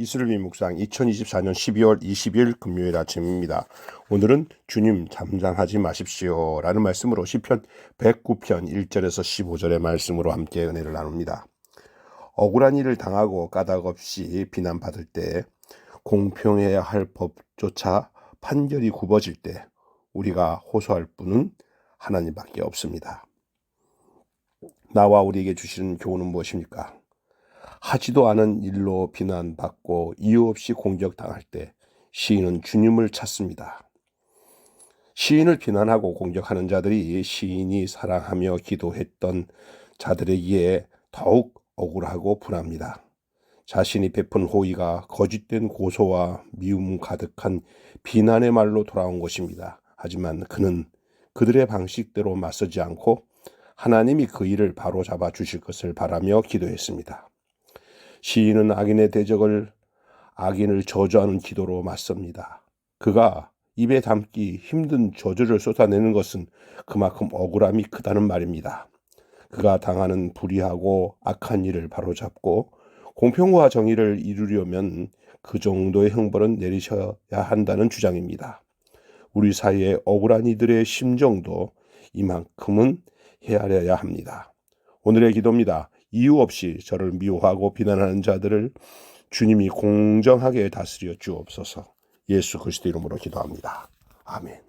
이슬비 묵상 2024년 12월 20일 금요일 아침입니다. 오늘은 주님 잠잠하지 마십시오 라는 말씀으로 시편 109편 1절에서 15절의 말씀으로 함께 은혜를 나눕니다. 억울한 일을 당하고 까닭 없이 비난받을 때 공평해야 할 법조차 판결이 굽어질 때 우리가 호소할 분은 하나님밖에 없습니다. 나와 우리에게 주시는 교훈은 무엇입니까? 하지도 않은 일로 비난받고 이유 없이 공격당할 때 시인은 주님을 찾습니다. 시인을 비난하고 공격하는 자들이 시인이 사랑하며 기도했던 자들에게 더욱 억울하고 분합니다. 자신이 베푼 호의가 거짓된 고소와 미움 가득한 비난의 말로 돌아온 것입니다. 하지만 그는 그들의 방식대로 맞서지 않고 하나님이 그 일을 바로 잡아 주실 것을 바라며 기도했습니다. 시인은 악인의 대적을 악인을 저주하는 기도로 맞섭니다. 그가 입에 담기 힘든 저주를 쏟아내는 것은 그만큼 억울함이 크다는 말입니다. 그가 당하는 불의하고 악한 일을 바로잡고 공평과 정의를 이루려면 그 정도의 형벌은 내리셔야 한다는 주장입니다. 우리 사이의 억울한 이들의 심정도 이만큼은 헤아려야 합니다. 오늘의 기도입니다. 이유 없이 저를 미워하고 비난하는 자들을 주님이 공정하게 다스려 주옵소서. 예수 그리스도 이름으로 기도합니다. 아멘.